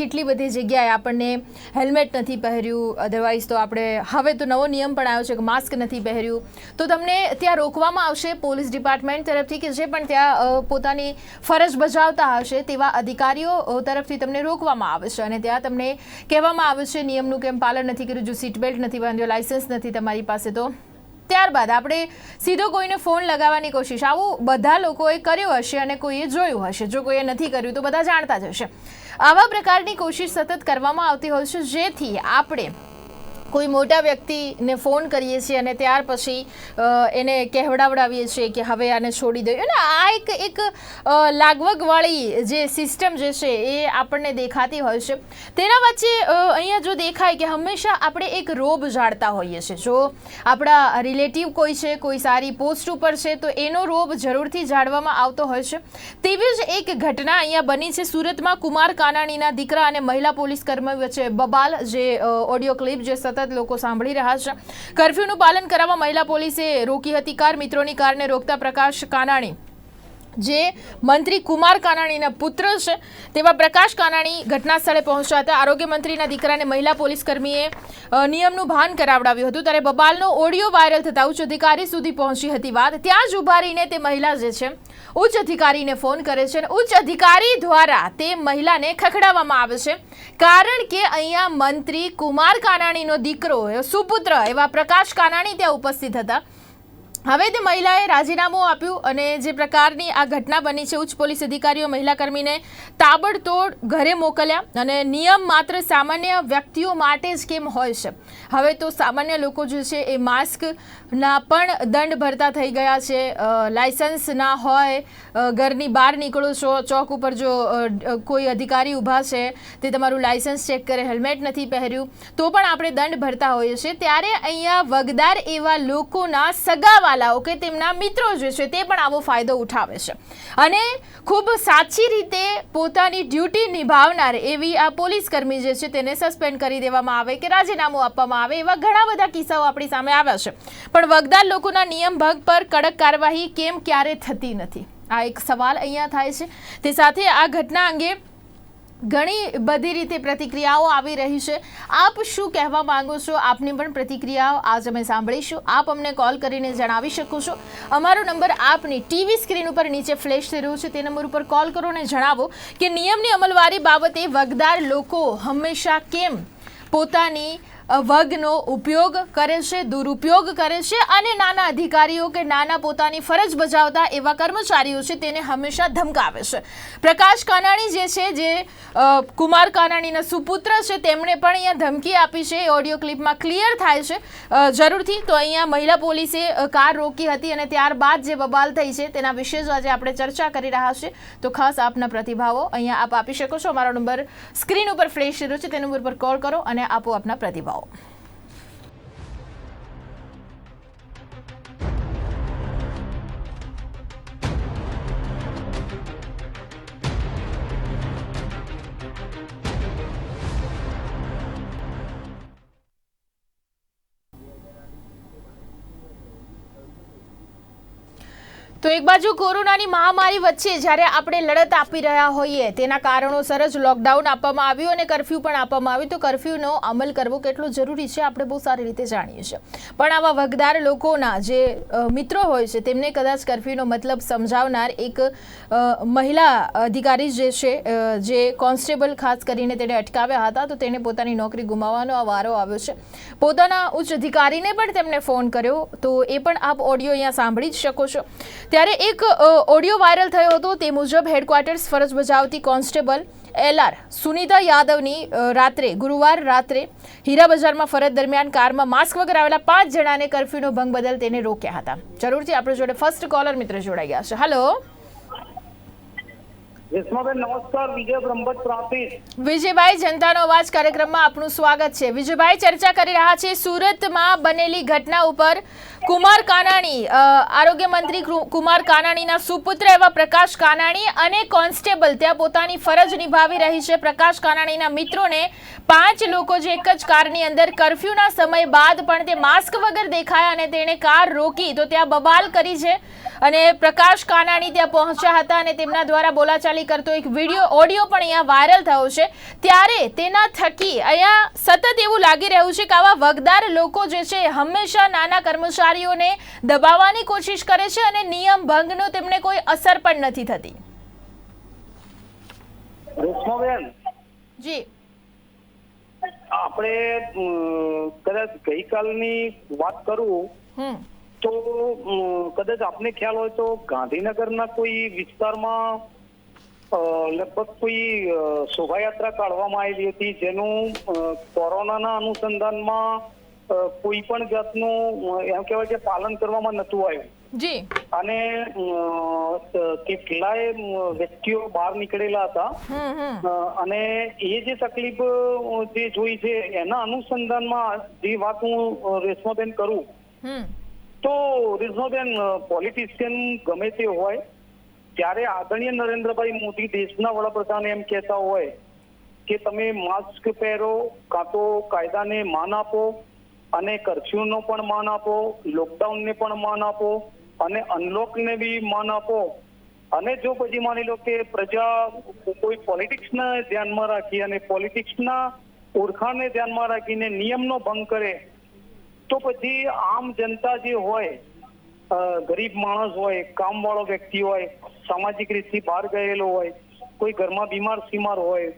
કેટલી બધી જગ્યાએ આપણને હેલ્મેટ નથી પહેર્યું અધરવાઇઝ તો આપણે હવે તો નવો નિયમ પણ આવ્યો છે કે માસ્ક નથી પહેર્યું. તો તમને ત્યાં રોકવામાં આવશે પોલીસ ડિપાર્ટમેન્ટ તરફથી કે જે પણ ત્યાં પોતાની ફરજ બજાવતા હશે તેવા અધિકારીઓ તરફથી તમને રોકવામાં આવે છે. અને ત્યાં તમને કહેવામાં આવે છે, નિયમનું કેમ પાલન નથી કર્યું, જો સીટ બેલ્ટ નથી બાંધ્યો લાઇસન્સ નથી તમારી પાસે, તો ત્યારબાદ આપણે સીધો કોઈને ફોન લગાવવાની કોશિશ. આવું બધા લોકોએ કર્યું હશે અને કોઈએ જોયું હશે. જો કોઈએ નથી કર્યું તો બધા જાણતા જ હશે. આવા પ્રકારની કોશિશ સતત કરવામાં આવતી હોય છે, જેથી આપણે કોઈ મોટા વ્યક્તિને ફોન કરીએ છીએ અને ત્યાર પછી એને કહેવડાવડાવીએ છીએ કે હવે આને છોડી દો. અને આ એક એક લાગવગવાળી જે સિસ્ટમ જે છે એ આપણને દેખાતી હોય છે. તેના વચ્ચે અહીંયા જો દેખાય કે હંમેશા આપણે એક રોબ જાળતા હોઈએ છીએ. જો આપણા રિલેટિવ કોઈ છે, કોઈ સારી પોસ્ટ ઉપર છે, તો એનો રોબ જરૂરથી જાળવામાં આવતો હોય છે. તેવી જ એક ઘટના અહીંયા બની છે સુરતમાં કુમાર કાનાણીના દીકરા અને મહિલા પોલીસ કર્મી વચ્ચે બબાલ, જે ઓડિયો ક્લિપ જે સતત લોકો સાંભળી રહ્યા છે. કર્ફ્યુનું પાલન કરાવવા મહિલા પોલીસે રોકી હતી. કાર મિત્રોની કારને રોકતા પ્રકાશ કાનાણી જે મંત્રી કુમાર કાનાણીના પુત્ર છે, તેવા પ્રકાશ કાનાણી ઘટના સ્થળે પહોંચ્યા હતા. આરોગ્ય મંત્રીના દીકરાને મહિલા પોલીસ કર્મીએ નિયમનું ભાન કરાવડાવ્યું હતું. ત્યારે બબાલનો ઓડિયો વાયરલ થતા ઉચ્ચ અધિકારી સુધી પહોંચી હતી વાત. ત્યાં જ ઉભારીને તે મહિલા જે છે, ઉચ્ચ અધિકારીને ફોન કરે છે અને ઉચ્ચ અધિકારી દ્વારા તે મહિલાને ખખડાવવામાં આવે છે. કારણ કે અહીંયા મંત્રી કુમાર કાનાણીનો દીકરો સુપુત્ર એવા પ્રકાશ કાનાણી ત્યાં ઉપસ્થિત હતા. હવે તે મહિલાએ રાજીનામું આપ્યું અને જે પ્રકારની આ ઘટના બની છે, ઉચ્ચ પોલીસ અધિકારીઓ મહિલા કર્મીને તાબડતોડ ઘરે મોકલ્યા અને નિયમ માત્ર સામાન્ય વ્યક્તિઓ માટે જ કેમ હોય છે? હવે તો સામાન્ય લોકો જે છે એ માસ્કના પણ દંડ ભરતા થઈ ગયા છે લાયસન્સ ના હોય ઘરની બહાર નીકળો છો, ચોક ઉપર જો કોઈ અધિકારી ઊભા છે, તે તમારું લાયસન્સ ચેક કરે, હેલ્મેટ નથી પહેર્યું, તો પણ આપણે દંડ ભરતા હોઈએ છીએ. ત્યારે અહીંયા વગદાર એવા લોકોના સગાવાલાઓ કે તેમના મિત્રો જે છે તે પણ આવો ફાયદો ઉઠાવે છે. અને ખૂબ સાચી રીતે પોતાની ડ્યુટી નિભાવનાર એવી આ પોલીસ કર્મી જે છે તેને સસ્પેન્ડ કરી દેવામાં આવે કે રાજીનામું આપવામાં આવે એવા ઘણા બધા કિસ્સાઓ આપણી સામે આવ્યા છે. પણ વગદાર લોકોના નિયમ ભંગ પર કડક કાર્યવાહી કેમ ક્યારે થતી નથી? આ એક સવાલ અહીંયા થાય છે. તે સાથે આ ઘટના અંગે ઘણી બધી રીતે પ્રતિક્રિયાઓ આવી રહી છે. આપ શું કહેવા માંગો છો? આપની પણ પ્રતિક્રિયાઓ આજ અમે સાંભળીશું. આપ અમને કોલ કરીને જણાવી શકો છો. અમારો નંબર આપની ટીવી સ્ક્રીન ઉપર નીચે ફ્લેશ થઈ રહ્યો છે. તે નંબર ઉપર કોલ કરો અને જણાવો કે નિયમની અમલવારી બાબતે વગદાર લોકો હંમેશા કેમ પોતાની અ, વગનો ઉપયોગ કરે છે દુરુપયોગ કરે છે અને નાના અધિકારીઓ કે નાના પોતાની ફરજ બજાવતા એવા કર્મચારીઓ છે તેને હંમેશા ધમકાવે છે. પ્રકાશ કાનાણી જે છે જે કુમાર કાનાણીના સુપુત્ર છે તેમણે પણ અહીંયા ધમકી આપી છે. એ ઓડિયો ક્લિપમાં ક્લિયર થાય છે. જરૂરથી તો અહીંયા મહિલા પોલીસે કાર રોકી હતી અને ત્યારબાદ જે બબાલ થઈ છે તેના વિશે જ આજે આપણે ચર્ચા કરી રહ્યા છે. તો ખાસ આપના પ્રતિભાવો અહીંયા આપ આપી શકો છો. અમારો નંબર સ્ક્રીન ઉપર ફ્લેશ રહ્યો છે. તે નંબર પર કોલ કરો અને આપો આપના પ્રતિભાવો. out. તો એક બાજુ કોરોનાની મહામારી વચ્ચે જ્યારે આપણે લડત આપી રહ્યા હોઈએ, તેના કારણોસર જ લોકડાઉન આપવામાં આવ્યું અને કરફ્યુ પણ આપવામાં આવ્યું. તો કરફ્યુનો અમલ કરવો કેટલો જરૂરી છે, આપણે બહુ સારી રીતે જાણીએ છીએ. પણ આવા વગદાર લોકોના જે મિત્રો હોય છે, તેમને કદાચ કરફ્યુનો મતલબ સમજાવનાર એક મહિલા અધિકારી જે છે જે કોન્સ્ટેબલ ખાસ કરીને તેણે અટકાવ્યા હતા, તો તેણે પોતાની નોકરી ગુમાવવાનો આ વારો આવ્યો છે. પોતાના ઉચ્ચ અધિકારીને પણ તેમણે ફોન કર્યો. તો એ પણ આપ ઓડિયો અહીંયા સાંભળી જ શકો છો. ત્યારે એક ઓડિયો વાયરલ થયો હતો તે મુજબ હેડક્વાર્ટર્સ ફરજ બજાવતી કોન્સ્ટેબલ એલઆર સુનિતા યાદવની રાત્રે ગુરુવાર રાત્રે હીરા બજારમાં ફરજ દરમિયાન કારમાં માસ્ક વગર આવેલા પાંચ જણાને કરફ્યુનો ભંગ બદલ તેને રોક્યા હતા. જરૂરથી આપણે જોડે ફર્સ્ટ કોલર મિત્ર જોડાઈ ગયા છે. હલો. નમસ્કાર. વિજય બ્રહ્મભટ્ટ પ્રાંતિજ. વિજયભાઈ જનતાનો અવાજ કાર્યક્રમમાં આપનું સ્વાગત છે. વિજયભાઈ ચર્ચા કરી રહ્યા છે. સુરતમાં બનેલી ઘટના ઉપર કુમાર કાનાણી આરોગ્ય મંત્રી કુમાર કાનાણીના સુપુત્ર એવા પ્રકાશ કાનાણી અને કોન્સ્ટેબલ, ત્યાં પોતાની ફરજ નિભાવી રહી છે. પ્રકાશ કાનાણીના મિત્રોને પાંચ લોકો જે એક જ કારની અંદર કર્ફ્યુના સમય બાદ પણ તે માસ્ક વગર દેખાયા અને તેણે કાર રોકી તો ત્યાં બબાલ કરી છે. અને પ્રકાશ કાનાણી ત્યાં પહોંચ્યા હતા અને તેમના દ્વારા બોલાચાલી કરતો એક વીડિયો, ઓડિયો પણ અહીંયા વાયરલ થયો છે. ત્યારે તેના થકી અહીંયા સતત એવું લાગી રહ્યું છે કે આવા વગદાર લોકો જે છે હંમેશા નાના કર્મચારીઓને દબાવવાની કોશિશ કરે છે અને નિયમ ભંગનો તેમને કોઈ અસર પણ નથી થતી. જી. આપણે કદાચ ગઈકાલની વાત કરું તો કદાચ આપને ખ્યાલ હોય તો ગાંધીનગરના કોઈ વિસ્તારમાં લગભગ કોઈ શોભાયાત્રા કાઢવામાં આવેલી હતી જેનું કોરોનાના અનુસંધાનમાં કોઈ પણ જાતનું એમ કહેવાય કે પાલન કરવામાં નતું આવ્યું. જી. અને કેટલાય વ્યક્તિઓ બહાર નીકળેલા હતા. અને એ જે તકલીફ જે જોઈ છે એના અનુસંધાનમાં જે વાત હું રેશમાબેન કરું. તો રેશમાબેન પોલિટિશિયન ગમે તે હોય ત્યારે આદરણીય નરેન્દ્રભાઈ મોદી દેશના વડાપ્રધાન એમ કહેતા હોય કે તમે માસ્ક પહેરો કાં તો કાયદાને માન આપો અને કર્ફ્યુનો પણ માન આપો લોકડાઉનને પણ માન આપો, અને અનલોકને બી માન આપો. અને જો પછી માની લો કે પ્રજા કોઈ પોલિટિક્સને ધ્યાનમાં રાખી અને પોલિટિક્સના ઓળખાણને ધ્યાનમાં રાખીને નિયમનો ભંગ કરે, તો પછી આમ જનતા જે હોય ગરીબ માણસ હોય, કામવાળો વ્યક્તિ હોય, સામાજિક રીતથી બહાર ગયેલો હોય, કોઈ ઘરમાં બીમાર સીમાર હોય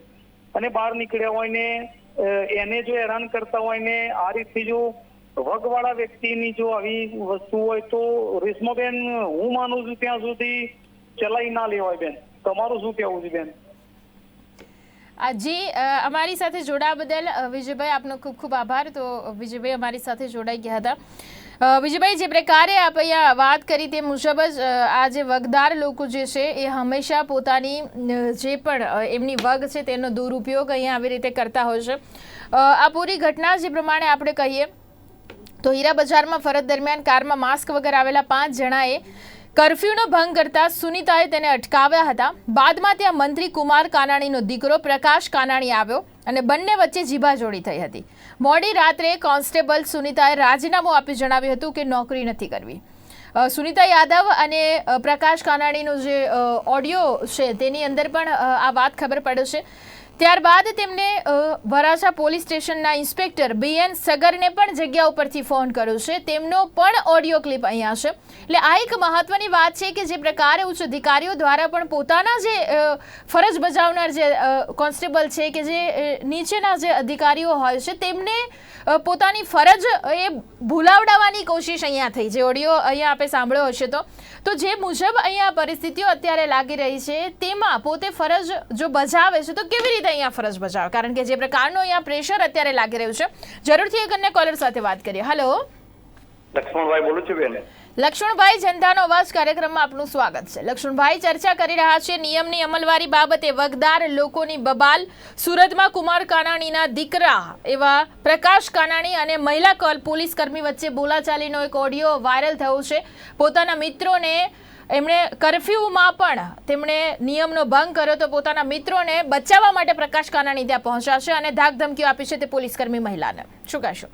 અને બહાર નીકળ્યા હોય ને એને જો હેરાન કરતા હોય ને, આ રીતથી જો વગવાળા વ્યક્તિની જો આવી વસ્તુ હોય તો રેશમાબેન હું માનું છું ત્યાં સુધી ચલાઈ ના લેવાય બેન. તમારું શું કહેવું છે બેન? જી અમારી સાથે જોડાવા બદલ વિજયભાઈ આપનો ખૂબ ખૂબ આભાર. તો, વિજયભાઈ અમારી સાથે જોડાઈ ગયા હતા. વિજયભાઈ જે પ્રકારે આપ અહીંયા વાત કરી તે મુજબ જ આ જે વગદાર લોકો જે છે, એ હંમેશા પોતાની જે પણ એમની વગ છે, તેનો દુરુપયોગ અહીંયા આવી રીતે કરતા હોય છે. આ પૂરી ઘટના જે પ્રમાણે આપણે કહીએ, તો હીરા બજારમાં ફરજ દરમિયાન કારમાં માસ્ક વગર આવેલા પાંચ જણાએ કર્ફ્યુનો ભંગ કરતા સુનિતાએ તેને અટકાવ્યા હતા. બાદમાં ત્યાં મંત્રી કુમાર કાનાણીનો દીકરો પ્રકાશ કાનાણી આવ્યો. અને બંને વચ્ચે જીભાજોડી થઈ હતી. મોડી રાત્રે કોન્સ્ટેબલ સુનિતાએ રાજીનામું આપી જણાવ્યું હતું કે નોકરી નથી કરવી. સુનિતા યાદવ અને પ્રકાશ કાનાણીનો જે ઓડિયો છે તેની અંદર પણ આ વાત ખબર પડે છે. ત્યારબાદ તેમને વરાછા પોલીસ સ્ટેશનના ઇન્સ્પેક્ટર બીએન સગરને પણ જગ્યા ઉપરથી ફોન કર્યો છે. તેમનો પણ ઓડિયો ક્લિપ અહીંયા છે. એટલે આ એક મહત્વની વાત છે કે જે પ્રકારે ઉચ્ચ અધિકારીઓ દ્વારા પણ પોતાના જે ફરજ બજાવનાર જે કોન્સ્ટેબલ છે કે જે નીચેના જે અધિકારીઓ હોય છે, તેમને પોતાની ફરજ એ ભૂલાવડાવવાની કોશિશ અહીંયા થઈ જે ઓડિયો અહીંયા આપણે સાંભળ્યો હશે તો. તો જે મુજબ અહીંયા પરિસ્થિતિઓ અત્યારે લાગી રહી છે, તેમાં પોતે ફરજ જો બજાવે છે, તો કેવી રીતે અહીંયા ફરજ બજાવે. કારણ કે જે પ્રકારનું અહીંયા પ્રેશર અત્યારે લાગી રહ્યું છે, જરૂરથી એક અન્ય કોલર સાથે વાત કરીએ. હલો લક્ષ્મણભાઈ બોલું છું બેન. લક્ષ્મણભાઈ જનતાનો અવાજ કાર્યક્રમમાં આપનું સ્વાગત છે. લક્ષ્મણભાઈ, ચર્ચા કરી રહ્યા છે નિયમની અમલવારી બાબતે વગદાર લોકોની બબાલ. સુરતમાં કુમાર કાનાણીના દીકરા એવા પ્રકાશ કાનાણી અને મહિલા પોલીસ કર્મી વચ્ચે બોલાચાલીનો એક ઓડિયો વાયરલ થયો છે. પોતાના મિત્રોને એમણે કરફ્યુમાં પણ તેમણે નિયમનો ભંગ કર્યો તો પોતાના મિત્રોને બચાવવા માટે પ્રકાશ કાનાણી ત્યાં પહોંચ્યા છે અને ધાક ધમકીઓ આપી છે તે પોલીસ કર્મી મહિલાને. શું કહેશો?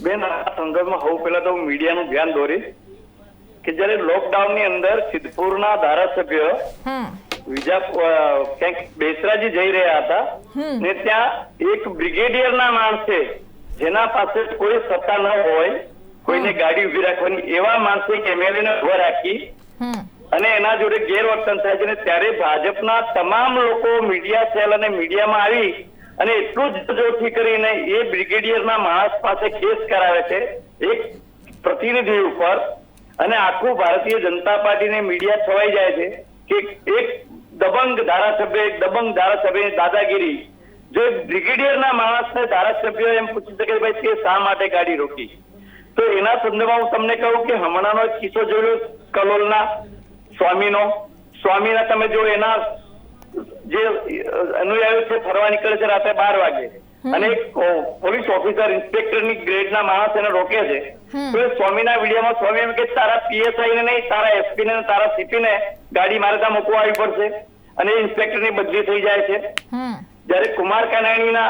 બેન, આ સંદર્ભમાં હું પહેલા તો મીડિયાનું ધ્યાન દોરીશ. કે જ્યારે લોકડાઉનની અંદર સિદ્ધપુરના ધારાસભ્ય વિજા ક્યાંક બેસરાજી જઈ રહ્યા હતા ને ત્યાં એક બ્રિગેડિયર ના માણસે જેના પાસે કોઈ સત્તા ન હોય કોઈને ગાડી ઊભી રાખવાની એવા માણસે એમએલએ ને ઊભા રાખી અને એના જોડે ગેરવર્તન થાય છે અને ત્યારે ભાજપના તમામ લોકો મીડિયા સેલ અને મીડિયામાં આવી અને એટલું જ જોરથી કરીને એ બ્રિગેડિયરના માણસ પાસે કેસ કરાવે છે એક પ્રતિનિધિ ઉપર અને આખું ભારતીય જનતા પાર્ટીને મીડિયા છવાઈ જાય છે કે એક દબંગ ધારાસભ્ય, એક દબંગ ધારાસભ્યની દાદાગીરી, જો બ્રિગેડિયરના માણસને ધારાસભ્ય એમ પૂછી શકે ભાઈ તે શા માટે ગાડી રોકી? તો એના સંદર્ભમાં હું તમને કહું કે હમણાંનો એક કિસ્સો જોયો કલોલના સ્વામીનો. સ્વામીના તમે જો એના જે અનુયાયો છે, ફરવા નીકળે છે રાત્રે બાર વાગે. અને એક પોલીસ ઓફિસર ઇન્સ્પેક્ટરની ગ્રેડના માણસ એને રોકે છે. તો એ સ્વામીના વિડીયોમાં સ્વામી એમ કે તારા પીએસઆઈ ને નહીં તારા એસપી ને તારા સીપી ને ગાડી મારે ત્યાં મૂકવા આવી પડશે. અને ઇન્સ્પેક્ટરની બદલી થઈ જાય છે. જ્યારે કુમાર કાનાણીના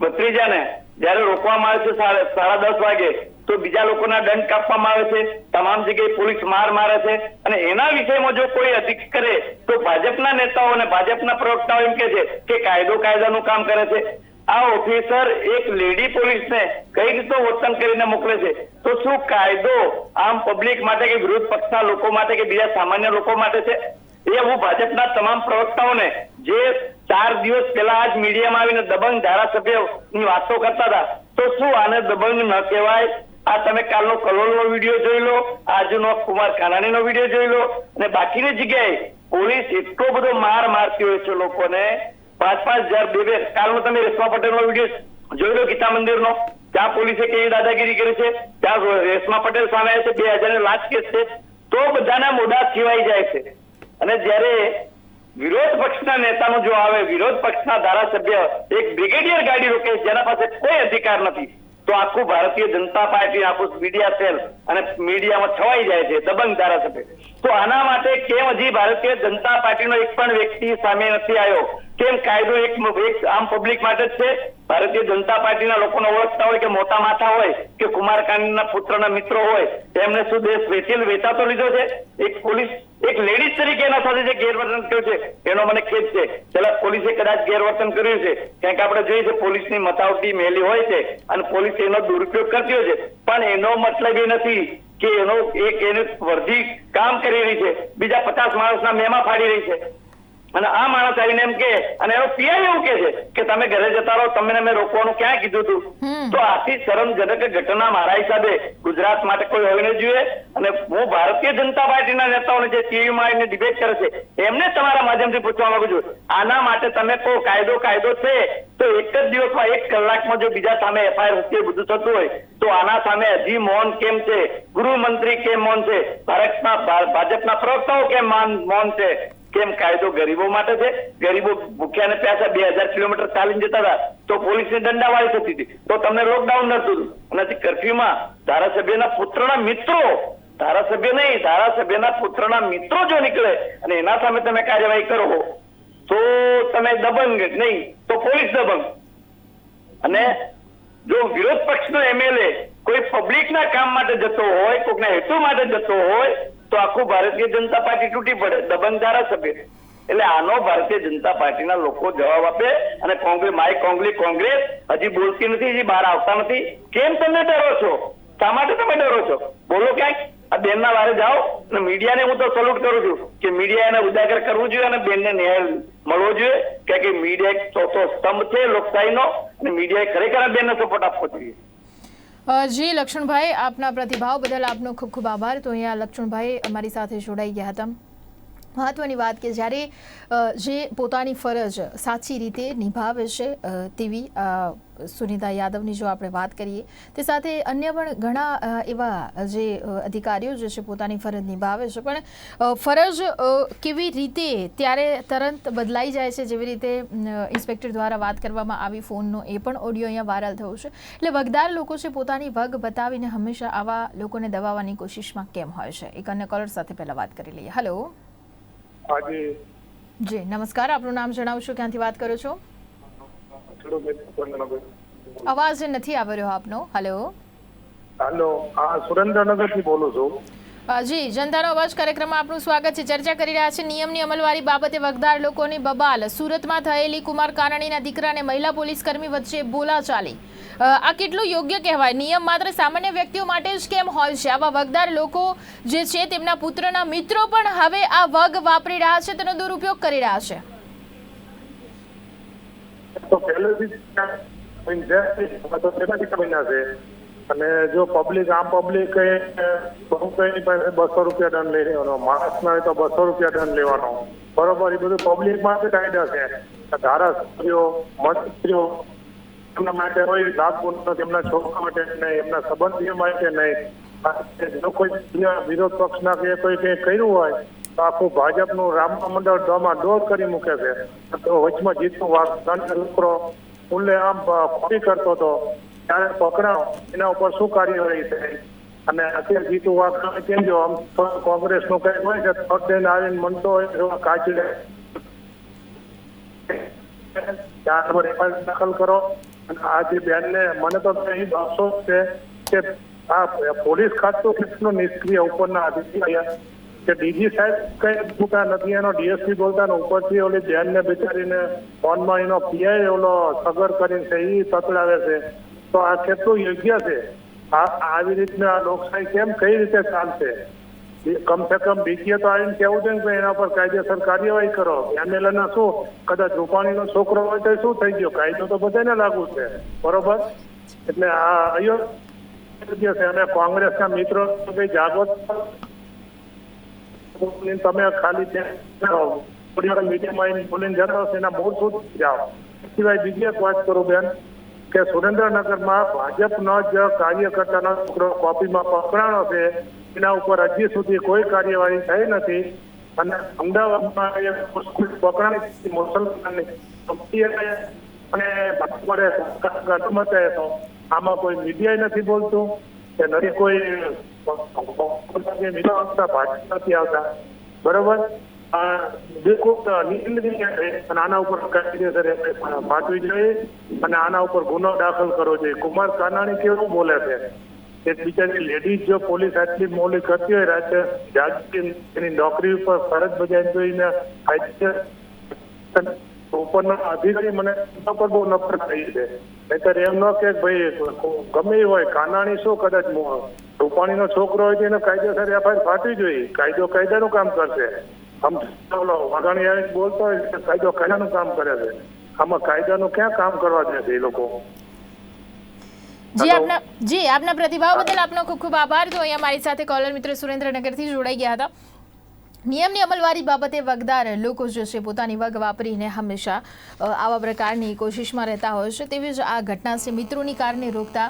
ભત્રીજાને જ્યારે રોકવામાં આવે છે સાડા સાડા દસ વાગે તો બીજા લોકોના દંડ કાપવામાં આવે છે તમામ જગ્યાએ પોલીસ માર મારે છે. અને એના વિષયમાં જો કોઈ અધિક કરે તો ભાજપના નેતાઓ અને ભાજપના પ્રવક્તાઓ એમ કે છે કે કાયદો કાયદાનું કામ કરે છે. આ ઓફિસર એક લેડી પોલીસને કઈ રીતનું વર્તન કરીને મોકલે છે? તો શું કાયદો આમ પબ્લિક માટે કે વિરોધ પક્ષના લોકો માટે કે બીજા સામાન્ય લોકો માટે છે? એ હું ભાજપના તમામ પ્રવક્તાઓને જે ચાર દિવસ પહેલા આજ મીડિયામાં આવીને દબંગ ધારાસભ્યની વાતો કરતા હતા, તો શું આને દબંગ ન કહેવાય? આ તમે કાલનો કલોલનો વીડિયો જોઈ લો, આજનો કુમાર કાનાણીનો વીડિયો જોઈ લો, અને બાકીની જગ્યાએ પોલીસ એટલો બધો માર મારતી હોય છે લોકોને પાંચ પાંચ હજાર બે બે કાલનો તમે રેશમા પટેલનો વીડિયો જોઈ લો ગીતા મંદિરનો. ત્યાં પોલીસે કેવી દાદાગીરી કરી છે? ત્યાં રેશમા પટેલ સામે છે, બે હજાર લાંચ કેસ છે, તો બધાના મોઢા છીવાઈ જાય છે. અને જ્યારે વિરોધ પક્ષના નેતાનો જો આવે, વિરોધ પક્ષના ધારાસભ્ય, એક બ્રિગેડિયર ગાડી રોકે જેના પાસે કોઈ અધિકાર નથી, તો આખું ભારતીય જનતા પાર્ટી, આખું મીડિયા સેલ અને મીડિયામાં છવાઈ જાય છે, દબંગ ધારાસભ્ય. તો આના માટે કેમ હજી ભારતીય જનતા પાર્ટીનો એક પણ વ્યક્તિ સામે નથી આવ્યો? કેમ કાયદો એક આમ પબ્લિક માટે જ છે? ભારતીય જનતા પાર્ટીના લોકોને ઓળખતા હોય કે મોટા માથા હોય કે કુમારકાંડના પુત્રના મિત્રો હોય તેમને શું દેશ વેચેલ વેચાતો લીધો છે? એક પોલીસ, એક લેડીઝ તરીકે એના સાથે જે ગેરવર્તન કર્યું છે, એનો મને ખેદ છે. પેલા પોલીસે કદાચ ગેરવર્તન કર્યું છે, કારણ કે આપણે જોઈએ છે પોલીસની મતાવટી મેલી હોય છે અને પોલીસ એનો દુરુપયોગ કરતી હોય છે. પણ એનો મતલબ એ નથી કે એનો એક એને વર્ધી કામ કરી રહી છે, બીજા પચાસ માણસના મેમા ફાડી રહી છે. અને આ માણસ આવીને એમ કે અને એનો પીઆઈ એવું કે છે કે તમે ઘરે જતા રહો તમને મેં રોકવાનું ક્યાં કીધું હતું તો આથી શરમજનક ઘટના મારા હિસાબે ગુજરાત માટે કોઈ હોવી ન જોઈએ. અને હું ભારતીય જનતા પાર્ટીના નેતાઓને જે ટીવીમાં આવીને ડિબેટ કરે છે એમને તમારા માધ્યમથી પૂછવા માંગુ છું. આના માટે તમે કહો કાયદો કાયદો છે તો એક જ દિવસમાં એક કલાકમાં જો બીજા સામે એફઆઈઆર હત્યા બધું થતું હોય તો આના સામે હજી મૌન કેમ છે? ગૃહમંત્રી કેમ મૌન છે? ભારતના ભાજપના પ્રવક્તાઓ કેમ મૌન છે? કેમ કાયદો ગરીબો માટે છે? ગરીબો ભૂખ્યા ને પ્યાસા બે હજાર કિલોમીટર ચાલીને જતા હતા, તો પોલીસની દંડાવાળી થતી હતી. તો તમને લોકડાઉન નતું નથી કર્ફ્યુમાં ધારાસભ્યના પુત્રના મિત્રો, ધારાસભ્ય નહીં, ધારાસભ્યના પુત્રના મિત્રો જો નીકળે અને એના સામે તમે કાર્યવાહી કરો તો તમે દબંગ નહીં, તો પોલીસ દબંગ. અને જો વિરોધ પક્ષનો એમએલએ કોઈ પબ્લિકના કામ માટે જતો હોય કોઈકના હેતુ માટે જતો હોય તો આખું ભારતીય જનતા પાર્ટી તૂટી પડે, દબંગ ધારાસભ્ય. એટલે આનો ભારતીય જનતા પાર્ટીના લોકો જવાબ આપે અને કોંગ્રેસ માય કોંગ્રેસ કોંગ્રેસ હજી બોલતી નથી, હજી બહાર આવતા નથી. કેમ તમે ડરો છો? શા માટે તમે ડરો છો? બોલો ક્યાંક આ બેનના વારે જાઓ અને મીડિયાને હું તો સલ્યુટ કરું છું કે મીડિયા એને ઉજાગર કરવું જોઈએ અને બેનને ન્યાય મળવો જોઈએ. કારણ કે મીડિયા એક ચોથો સ્તંભ છે લોકશાહીનો અને મીડિયાએ ખરેખર આ બેનને સપોર્ટ આપવો જોઈએ. જી, લક્ષ્મણભાઈ, આપના પ્રતિભાવ બદલ આપનો ખૂબ ખૂબ આભાર. તો અહીંયા લક્ષ્મણભાઈ અમારી સાથે જોડાઈ ગયા હતા. મહત્વની વાત કે જ્યારે જે પોતાની ફરજ સાચી રીતે નિભાવે છે તેવી સુનિતા યાદવની જો આપણે વાત કરીએ, તે સાથે અન્ય પણ ઘણા એવા જે અધિકારીઓ જે છે પોતાની ફરજ નિભાવે છે. પણ ફરજ કેવી રીતે ત્યારે તરત બદલાઈ જાય છે, જેવી રીતે ઇન્સ્પેક્ટર દ્વારા વાત કરવામાં આવી, ફોનનો એ પણ ઓડિયો અહીંયા વાયરલ થયો છે. એટલે વગદાર લોકો છે પોતાની વગ બતાવીને હંમેશા આવા લોકોને દબાવવાની કોશિશમાં કેમ હોય છે? એક અન્ય કોલર સાથે પહેલાં વાત કરી લઈએ. હેલો આજે જી નમસ્કાર. આપનું નામ જણાવશો? ક્યાંથી વાત કરો છો? અવાજ નથી આવી રહ્યો આપનો. હેલો હાલો હા સુરેન્દ્રનગરથી બોલું છું. જી, જનતાનો અવાજ કાર્યક્રમમાં આપનું સ્વાગત છે. ચર્ચા કરી રહ્યા છે નિયમની અમલવારી બાબતે વગદાર લોકોની બબાલ. સુરતમાં થયેલી કુમાર કાનાણીના દીકરાને મહિલા પોલીસ કર્મી વચ્ચે બોલા ચાલી આ કેટલું યોગ્ય કહેવાય? નિયમ માત્ર સામાન્ય વ્યક્તિઓ માટે જ કેમ હોય છે? આવા વગદાર લોકો જે છે તેમના પુત્રના મિત્રો પણ હવે આ વગ વાપરી રહ્યા છે, તેનો દુરુપયોગ કરી રહ્યા છે. તો પહેલેથી અને જો પબ્લિક આમ પબ્લિક બહુ કઈ બસો રૂપિયા દંડ લઈ લેવાનો, માણસ હોય તો બસો રૂપિયા દંડ લેવાનો. બરોબર, એ બધું પબ્લિક માટે કાયદા છે. ધારાસભ્યો, મંત્રીઓ, એમના માટે હોય લાભ તેમના છોકરા માટે નહીં, એમના સંબંધીઓ માટે નહીં. જો કોઈ વિરોધ પક્ષના કે કોઈ કંઈ કર્યું હોય, તો આખું ભાજપનું રામ મંડળ ડોમાં દોર કરી મૂકે છે. તો વચમાં જીતનું વાત દંડ છોકરો ખુલ્લે આમ કોપી કરતો હતો. ત્યારે પકડાવ, એના ઉપર શું કાર્યવાહી થાય? અને અત્યારે જીતુ વાઘાણી કેમ જો આમ કોંગ્રેસનું કઈ હોય કે થોટ દઈને આવીને મનતો હોય કાચી ત્યાર પર FIR દાખલ કરો અને આ જે બેનને મને તો અહીં અફસોસ છે કે આ પોલીસ ખાતું કેટલું નિષ્ક્રિય ઉપરના અધિકારી કે ડીજી સાહેબ કઈ બોલતા નથી, એનો ડીએસપી બોલતા ને ઉપરથી ઓલી બેનને બિચારીને ફોનમાં એનો પીઆઈ ઓલો સગર કરીને છે એ તતડાવે છે. તો આ કેટલું યોગ્ય છે? આવી રીતના લોકશાહી કેમ કઈ રીતે ચાલશે? કમ સે કમ બીજીએ તો આવીને કેવું છે કે એના પર કાયદેસર કાર્યવાહી કરો? એમએલએ ના શું? કદાચ રૂપાણીનો છોકરો હોય તો શું થઈ ગયો? કાયદો તો બધાને લાગુ છે. બરોબર? એટલે આ અયોગ્ય છે. અને કોંગ્રેસના મિત્રો કઈ જાગૃત તમે ખાલી મીડિયામાં બોલીને જતા હશો એના મૂળ શું જાઓ. સિવાય બીજી એક વાત કરું બેન. કે સુરેન્દ્રનગરમાં ભાજપનો જ કાર્યકર્તાનો છોકરો કોપીમાં પકડાણો છે એના ઉપર હજી સુધી કોઈ કાર્યવાહી થઈ નથી અને અમદાવાદમાં એક પકડાણી મુસલમાનની અને ભાજપે ગમતે તો આમાં કોઈ મીડિયા નથી બોલતું કે નથી કોઈ ભાજપ નથી આવતા બરોબર બિલકુલ આના ઉપર પાઠવી જોઈએ અને આના ઉપર ગુનો દાખલ કરવો જોઈએ. કુમાર કાનાણી કેવું બોલે છે? કે બિચારી લેડીઝ જો પોલીસ આટલી મોલી કરતી હોય રાજ્ય જાગતી એની નોકરી ઉપર ફરજ બજાવી જોઈને ઉપરના અધિકારી મને પર બહુ નફરત થઈ છે. નહીતર એમ ન કે ભાઈ, ગમે હોય, કાનાણી શું કદાચ રૂપાણીનો છોકરો હોય તો એને કાયદેસર એફઆઈઆર ફાટવી જોઈએ. કાયદો કાયદાનું કામ કરશે. ઓલો વાઘાણી બોલતો હોય કે કાયદો કાયદાનું કામ કરે છે? આમાં કાયદાનું ક્યાં કામ કરવા દે છે એ લોકો? જી, આપના જી, આપના પ્રતિભાવ બદલ આપનો ખૂબ ખૂબ આભાર. તો અહીંયા મારી સાથે કોલર મિત્ર સુરેન્દ્રનગરથી જોડાઈ ગયા હતા. નિયમની અમલવારી બાબતે વગદાર લોકો જે છે પોતાની વગ વાપરીને હંમેશા આવા પ્રકારની કોશિશમાં રહેતા હોય છે. તેવી જ આ ઘટના છે, મિત્રોની કારને રોકતા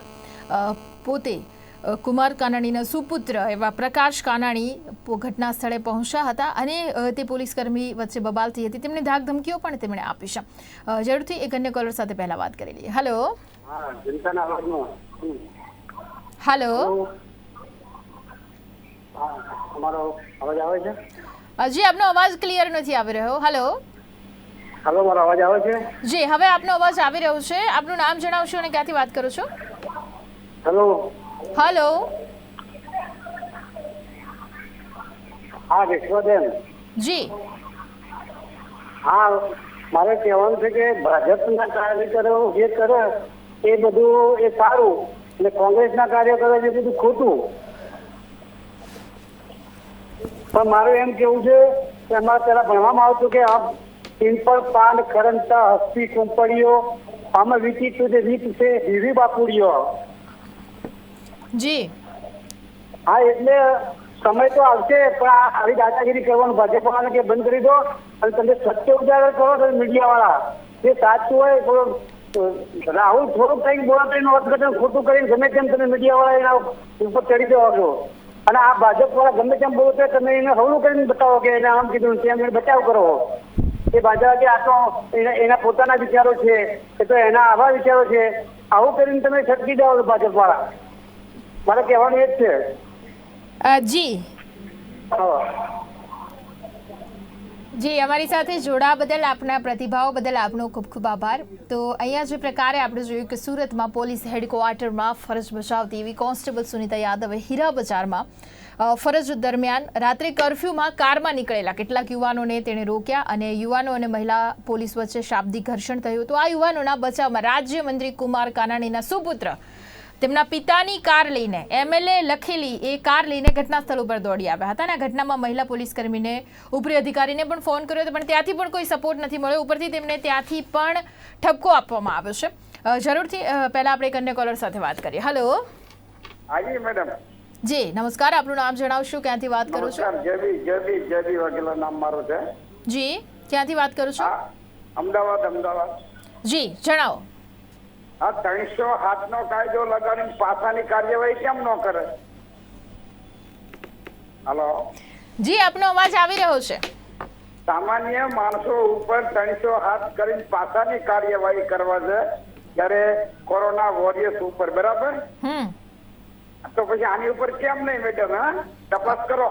પોતે કુમાર કાનાણીના સુપુત્ર એવા પ્રકાશ કાનાણી ઘટના સ્થળે પહોંચ્યા હતા અને તે પોલીસકર્મી વચ્ચે બબાલ થઈ હતી. તેમણે ધાક ધમકીઓ પણ તેમણે આપી છે. જરૂરથી એક અન્ય કોલર સાથે પહેલા વાત કરી લઈએ. હેલો. હલો હા અમારો અવાજ આવે છે? હજી આપનો અવાજ ક્લિયર નથી આવી રહ્યો. હલો હાલો મારો અવાજ આવે છે? જી હવે આપનો અવાજ આવી રહ્યો છે. આપનું નામ જણાવશો અને ક્યાંથી વાત કરો છો? હેલો હલો હા વિશ્વબેન જી. હા મારે કહેવાનું છે કે ભાજપના કાર્યકરો જે કરે એ બધું એ સારું અને કોંગ્રેસના કાર્યકરો જે બધું ખોટું. પણ મારું એમ કેવું છે કે અમારે પહેલા ભણવામાં આવતું કે આ પિંપળ પાન ખરંતા હસ્તી કુંપળીઓ આમાં વિચિત્ર જે રીત છે વીવી બાપુડીઓ. જી. હા, એટલે સમય તો આવશે, પણ આ આવી દાદાગીરી કરવાનું ભાજપ વાળાને કે બંધ કરી દો, અને તમે સત્ય ઉજાગર કરો તમે મીડિયા વાળા જે સાચું હોય થોડું રાહુલ થોડુંક કંઈક બોલો એનું અર્થઘટન ખોટું કરીને ગમે તેમ તમે મીડિયા વાળા એના ઉપર ચડી જાઓ છો અને આ ભાજપ વાળા ગમે તેમ બોલો તો તમે એને હવલું કરીને બતાવો કે એને આમ કીધું, તેમ એને બચાવ કરો. એ ભાજપ કે આ તો એના પોતાના વિચારો છે, એ તો એના આવા વિચારો છે. આવું કરીને તમે છટકી જાઓ ભાજપ વાળા મારે કહેવાનું એ જ છે. જી. જી અમારી સાથે જોડા બદલ આપના પ્રતિભાવ બદલ આપનો ખૂબ ખૂબ આભાર. તો અહીંયા જે પ્રકારે આપણે જોયું કે સુરતમાં પોલીસ હેડક્વાર્ટરમાં ફરજ બજાવતી એવી કોન્સ્ટેબલ સુનિતા યાદવે હીરા બજારમાં ફરજ દરમિયાન રાત્રે કર્ફ્યુમાં કારમાં નીકળેલા કેટલાક યુવાનોને તેણે રોક્યા અને યુવાનો અને મહિલા પોલીસ વચ્ચે શાબ્દિક ઘર્ષણ થયું. તો આ યુવાનોના બચાવમાં રાજ્યમંત્રી કુમાર કાનાણીના સુપુત્ર તેમના પિતાની કાર લઈને એમએલએ લખેલી એ કાર લઈને ઘટના સ્થળ ઉપર દોડી આવ્યા હતા અને ઘટનામાં મહિલા પોલીસ કર્મીને ઉપરી અધિકારીને પણ ફોન કર્યો હતો પણ ત્યાંથી પણ કોઈ સપોર્ટ નથી મળ્યો. ઉપરથી તેમને ત્યાંથી પણ ઠપકો આપવામાં આવ્યો છે. જરૂરથી પહેલા આપણે એક અન્ય કોલર સાથે વાત કરીએ. હલો હાજી મેડમ જી નમસ્કાર. આપનું નામ જણાવશો? ક્યાંથી વાત કરો છો? જેબી જેબી જેબી વાઘેલા નામ મારું છે. જી ક્યાંથી વાત કરો છો? અમદાવાદ અમદાવાદ. જી જણાવો. આ ત્રણસો હાથનો કાયદો લગાડીને પાછાની કાર્યવાહી કેમ ન કરે? હાલો? જી આપનો અવાજ આવી રહ્યો છે. સામાન્ય માણસો ઉપર ત્રણસો હાથ કરીને પાછાની કાર્યવાહી કરવા છે ત્યારે કોરોના વોરિયર્સ ઉપર બરાબર? તો પછી આની ઉપર કેમ નહીં મેડમ હા? તપાસ કરો.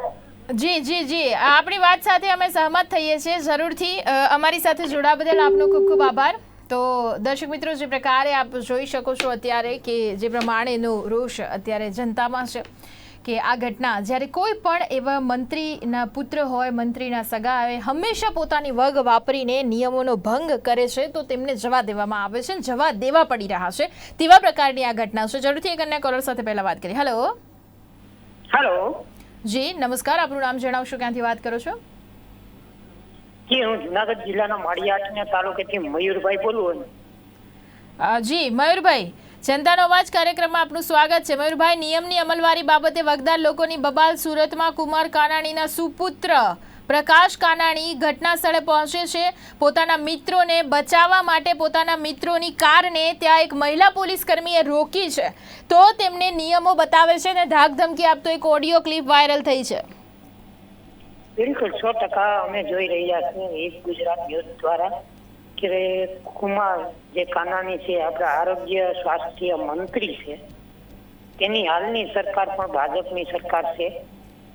જી જી જી. આપણી વાત સાથે અમે સહમત થઈએ છીએ. જરૂરથી અમારી સાથે જોડાવા બદલ આપનો ખૂબ ખૂબ આભાર. તો દર્શક મિત્રો જે પ્રકારે આપ જોઈ શકો છો અત્યારે કે જે પ્રમાણેનો રોષ અત્યારે જનતામાં છે કે આ ઘટના જ્યારે કોઈ પણ એવા મંત્રીના પુત્ર હોય મંત્રીના સગા હોય હંમેશા પોતાની વગ વાપરીને નિયમોનો ભંગ કરે છે તો તેમને જવા દેવામાં આવે છે અને જવા દેવા પડી રહ્યા છે. તેવા પ્રકારની આ ઘટના છે. જરૂરથી એક અન્ય કોલર સાથે પહેલા વાત કરી હેલો હેલો જી નમસ્કાર. આપનું નામ જણાવશો? ક્યાંથી વાત કરો છો? જી, હું જુનાગઢ જિલ્લાના માળિયાટના તાલુકેથી મયુરભાઈ બોલું જી, મયુરભાઈ જનતાનો અવાજ કાર્યક્રમમાં આપનું સ્વાગત છે. મયુરભાઈ, નિયમની અમલવારી બાબતે વગદાર લોકોની બબાલ સુરતમાં કુમાર કાનાણીના સુપુત્ર પ્રકાશ કાનાણી ઘટના સ્થળે પહોંચે છે. પોતાના મિત્રોને બચાવવા માટે પોતાના મિત્રોની કારને ત્યાં એક મહિલા પોલીસ કર્મીએ રોકી છે. તો તેમને નિયમો બતાવે છે અને ધાક ધમકી આપતો એક ઓડિયો ક્લિપ વાયરલ થઈ છે. બિલકુલ સો ટકા અમે જોઈ રહ્યા છીએ એક ગુજરાત ન્યૂઝ દ્વારા કે કુમાર જે કાનાની છે, આપણા આરોગ્ય સ્વાસ્થ્ય મંત્રી છે, તેની હાલની સરકાર પણ ભાજપની સરકાર છે.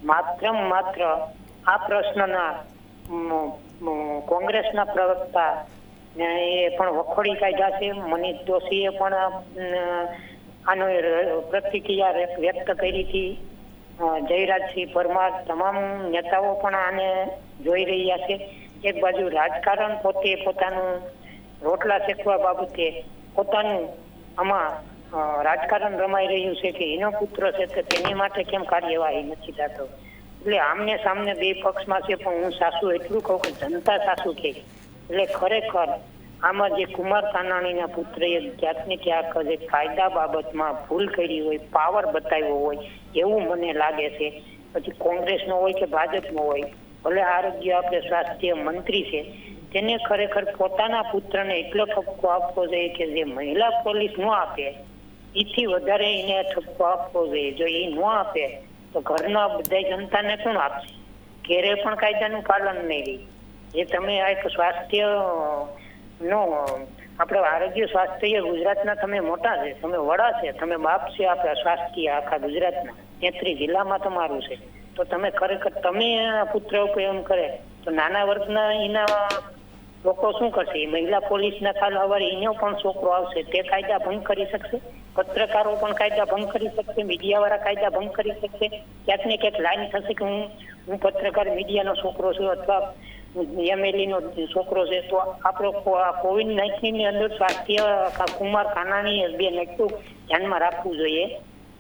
માત્ર માત્ર આ પ્રશ્નના કોંગ્રેસના પ્રવક્તા એ પણ વખોડી કાઢ્યા છે. મનીષ દોશીએ પણ આનો પ્રતિક્રિયા વ્યક્ત- કરી હતી. જયરાજસિંહ પરમાર તમામ નેતાઓ પણ આને જોઈ રહ્યા છે. એક બાજુ રાજકારણ પોતે પોતાનું રોટલા શેકવા બાબતે પોતાનું આમાં રાજકારણ રમાઈ રહ્યું છે કે એનો પુત્ર છે તો તેની માટે કેમ કાર્યવાહી નથી થતો? એટલે આમને સામને બે પક્ષમાં છે પણ હું સાસુ એટલું કહું કે જનતા સાસુ કે. એટલે ખરેખર આમાં જે કુમાર કાનાણીના પુત્રએ ક્યાંક ને ક્યાંક જે કાયદા બાબતમાં ભૂલ કરી હોય, પાવર બતાવ્યો હોય, એવું મને લાગે છે. પછી કોંગ્રેસનો હોય કે ભાજપનો હોય, ભલે આરોગ્ય આપણે સ્વાસ્થ્ય મંત્રી છે, તેને ખરેખર પોતાના પુત્રને એટલો ઠપકો આપવો જોઈએ કે જે મહિલા પોલીસ ન આપે, એથી વધારે એને ઠપકો આપવો જોઈએ. જો એ ન આપે, તો ઘરના બધા જનતાને શું આપશે? ઘેરે પણ કાયદાનું પાલન નહીં રહી. જે તમે આ એક સ્વાસ્થ્ય નો, આપણે આરોગ્ય સ્વાસ્થ્ય ગુજરાતના તમે મોટા છે, તમે વડા છે, તમે બાપ છે આપણા સ્વાસ્થ્ય આખા ગુજરાતના. તેત્રીસ જિલ્લામાં તમારું છે. તો તમે ખરેખર, તમે પુત્ર ઉપયોગ કરે, તો નાના વર્ગના એના લોકો શું કરશે? મહિલા પોલીસના કાલ સવારે એનો પણ છોકરો આવશે, તે કાયદા ભંગ કરી શકશે? પત્રકારો પણ કાયદા ભંગ કરી શકશે મીડિયા વાળા કાયદા ભંગ કરી શકશે? ક્યાંક ને ક્યાંક લાઈન થશે કે હું હું પત્રકાર, મીડિયાનો છોકરો છું અથવા એમએલએ નો છોકરો છે, તો આપણો કોવિડ નાઇન્ટીનની અંદર સ્વાસ્થ્ય કુમાર કાનાણી બે એટલું ધ્યાનમાં રાખવું જોઈએ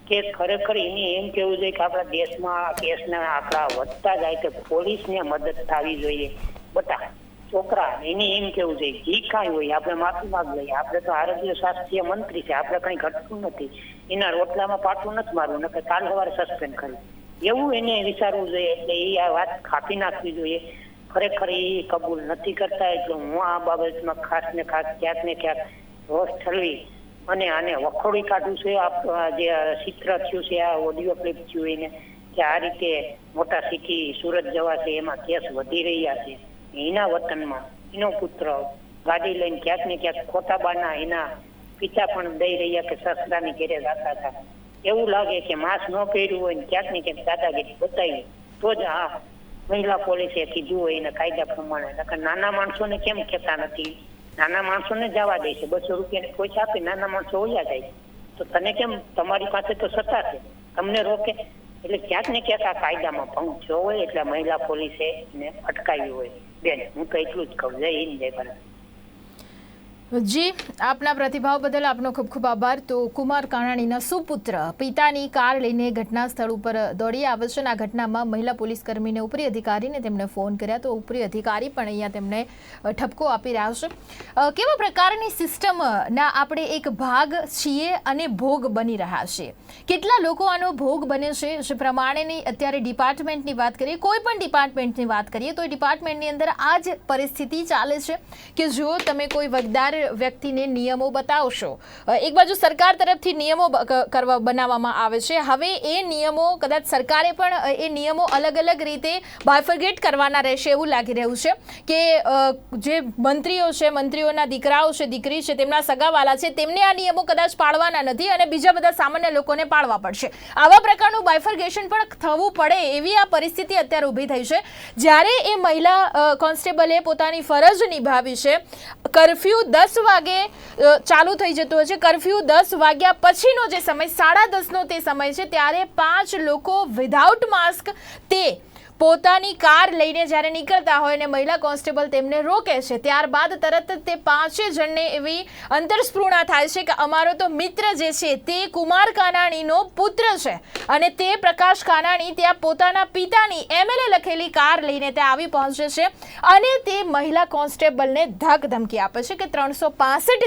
કે ખરેખર એને એમ કેવું જોઈએ કે આપણા દેશમાં કેસના આંકડા વધતા જાય કે પોલીસને મદદ થવી જોઈએ. બટા છોકરા, એને એમ કેવું છે જી કાંઈ હોય, આપણે માફી માગ લઈએ. આપણે તો આરોગ્ય સ્વાસ્થ્ય મંત્રી છે, આપણે કઈ ઘટતું નથી. એના રોટલામાં પાટું નથી મારવું, નકર કાલ સવારે સસ્પેન્ડ કરી. એવું એને વિચારવું જોઈએ, એટલે એ આ વાત ખાપી નાખવી જોઈએ. ખરેખર એ કબૂલ નથી કરતા એટલે હું આ બાબતમાં ખાસ ને ખાસ ક્યાંક ને ક્યાંક રોષ ઠલવી અને આને વખોડી કાઢું છે. આ જે ચિત્ર થયું છે, આ ઓડિયો ક્લિપ થયું કે આ રીતે મોટા સિટી સુરત જવા છે, એમાં કેસ વધી રહ્યા છે. એના વતનમાં એનો પુત્ર ગાડી લઈને ક્યાંક ને ક્યાંક ખોટા બાના એના પિતા પણ દઈ રહ્યા કે સસરાની ઘેરે જતા હતા. એવું લાગે કે માસ્ક ન પહેર્યું હોય ને ક્યાંક ને ક્યાંક દાદાગીરી બતાવી. તો જ આ મહિલા પોલીસે કીધું હોય એને કાયદા પ્રમાણે. નકર નાના માણસોને કેમ કહેતા નથી? નાના માણસોને જવા દે છે. બસો રૂપિયાની કોઈ આપે નાના માણસો ઓયા જાય. તો તને કેમ તમારી પાસે તો સત્તા છે? તમને રોકે? એટલે ક્યાંક ને ક્યાંક આ કાયદામાં ભંગ થયો હોય એટલે મહિલા પોલીસે એને અટકાવી હોય. બેન, હું તો એટલું જ કહું. જય હિન્દ, જય ભારત. જી, આપના પ્રતિભાવ બદલ આપનો ખૂબ ખૂબ આભાર. તો કુમાર કાનાણીના સુપુત્ર પિતાની કાર લઈને ઘટના સ્થળ ઉપર દોડી આવે છે આ ઘટનામાં મહિલા પોલીસ કર્મીને ઉપરી અધિકારીને તેમણે ફોન કર્યા. તો ઉપરી અધિકારી પણ અહીંયા તેમને ઠપકો આપી રહ્યા છે. કેવા પ્રકારની સિસ્ટમના આપણે એક ભાગ છીએ અને ભોગ બની રહ્યા છીએ કેટલા લોકો આનો ભોગ બને છે? જે પ્રમાણેની અત્યારે ડિપાર્ટમેન્ટની વાત કરીએ, કોઈ પણ ડિપાર્ટમેન્ટની વાત કરીએ, તો એ ડિપાર્ટમેન્ટની અંદર આ જ પરિસ્થિતિ ચાલે છે કે જો તમે કોઈ વગદાર વ્યક્તિને નિયમો બતાવશો. એક બાજુ સરકાર તરફથી નિયમો કરવા, બનાવવામાં આવે છે. હવે એ નિયમો કદાચ સરકારે પણ એ નિયમો અલગ અલગ રીતે બાયફર્ગેટ કરવાના રહેશે એવું લાગી રહ્યું છે કે જે મંત્રીઓ છે, મંત્રીઓના દીકરાઓ છે, દીકરી છે, તેમના સગાવાલા છે, તેમને આ નિયમો કદાચ પાળવાના નથી અને બીજા બધા સામાન્ય લોકોને પાળવા પડશે. આવા પ્રકારનું બાયફર્ગેશન પણ થવું પડે એવી આ પરિસ્થિતિ અત્યારે ઊભી થઈ છે. જ્યારે એ મહિલા કોન્સ્ટેબલે પોતાની ફરજ નિભાવી છે, કરફ્યુ દસ વાગે અ, ચાલુ થઈ જતો હોય છે. કરફ્યુ દસ વાગ્યા પછીનો જે સમય સાડા દસનો તે સમય છે ત્યારે પાંચ લોકો વિધાઉટ માસ્ક તે પોતાની કાર લઈને જ્યારે નીકળતા હોય અને મહિલા કોન્સ્ટેબલ તેમને રોકે છે, ત્યારબાદ તરત તે પાંચે જણને એવી અંતરસ્પૃણા થાય છે કે અમારો તો મિત્ર જે છે તે કુમાર કાનાણીનો પુત્ર છે અને તે પ્રકાશ કાનાણી ત્યાં પોતાના પિતાની એમએલએ લખેલી કાર લઈને ત્યાં આવી પહોંચે છે અને તે મહિલા કોન્સ્ટેબલને ધક ધમકી આપે છે કે ત્રણસો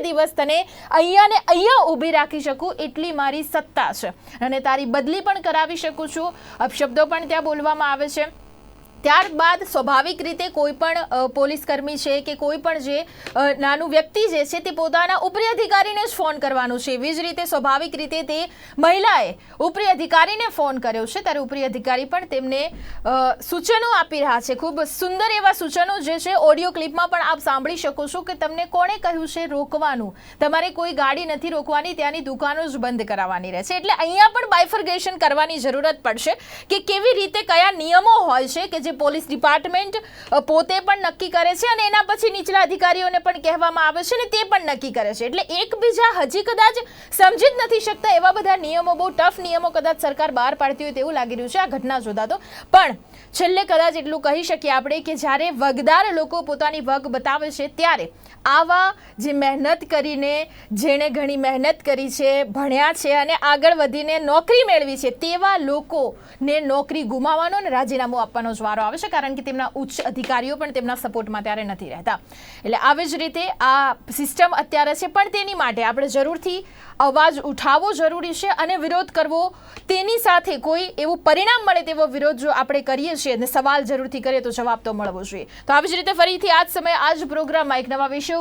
દિવસ તને અહીંયા ને અહીંયા ઊભી રાખી શકું એટલી મારી સત્તા છે. અને તારી બદલી પણ કરાવી શકું છું. અપશબ્દો પણ ત્યાં બોલવામાં આવે છે. ત્યારબાદ સ્વાભાવિક રીતે કોઈ પણ પોલીસ કર્મી છે કે કોઈ પણ જે નાનું વ્યક્તિ જે છે તે પોતાના ઉપરી અધિકારીને જ ફોન કરવાનો છે. એવી જ રીતે સ્વાભાવિક રીતે તે મહિલાએ ઉપરી અધિકારીને ફોન કર્યો છે. ત્યારે ઉપરી અધિકારી પણ તેમને સૂચનો આપી રહ્યા છે. ખૂબ સુંદર એવા સૂચનો જે છે ઓડિયો ક્લિપમાં પણ આપ સાંભળી શકો છો કે તમને કોણે કહ્યું છે રોકવાનું? તમારે કોઈ ગાડી નથી રોકવાની, ત્યાંની દુકાનો જ બંધ કરાવવાની રહેશે. એટલે અહીંયા પણ બાયફર્ગેશન કરવાની જરૂરત પડશે કે કેવી રીતે કયા નિયમો હોય છે કે જે પોલીસ ડિપાર્ટમેન્ટ પોતે પણ નક્કી કરે છે અને એના પછી નીચલા અધિકારીઓને પણ કહેવામાં આવે છે અને તે પણ નક્કી કરે છે. એટલે એકબીજા હજી કદાચ સમજી જ નથી શકતા એવા બધા નિયમો, બહુ ટફ નિયમો કદાચ સરકાર બહાર પાડતી હોય તેવું લાગી રહ્યું છે આ ઘટના જોતા તો. પણ છેલ્લે કદાચ એટલું કહી શકીએ આપણે કે જ્યારે વગદાર લોકો પોતાની વગ બતાવે છે, ત્યારે આવા જે મહેનત કરીને જેણે ઘણી મહેનત કરી છે, ભણ્યા છે અને આગળ વધીને નોકરી મેળવી છે, તેવા લોકોને નોકરી ગુમાવવાનો અને રાજીનામું આપવાનો જ વારો આવે છે, કારણ કે તેમના ઉચ્ચ અધિકારીઓ પણ તેમના સપોર્ટમાં ત્યારે નથી રહેતા. એટલે આવી જ રીતે આ સિસ્ટમ અત્યારે છે, પણ તેની માટે આપણે જરૂરથી અવાજ ઉઠાવવો જરૂરી છે અને વિરોધ કરવો તેની સાથે કોઈ એવું પરિણામ મળે તેવો વિરોધ જો આપણે કરીએ છીએ અને સવાલ જરૂરથી કરીએ તો જવાબ તો મળવો જોઈએ. તો આવી જ રીતે ફરીથી આજ સમયે આ પ્રોગ્રામમાં એક નવા વિષય ઉપર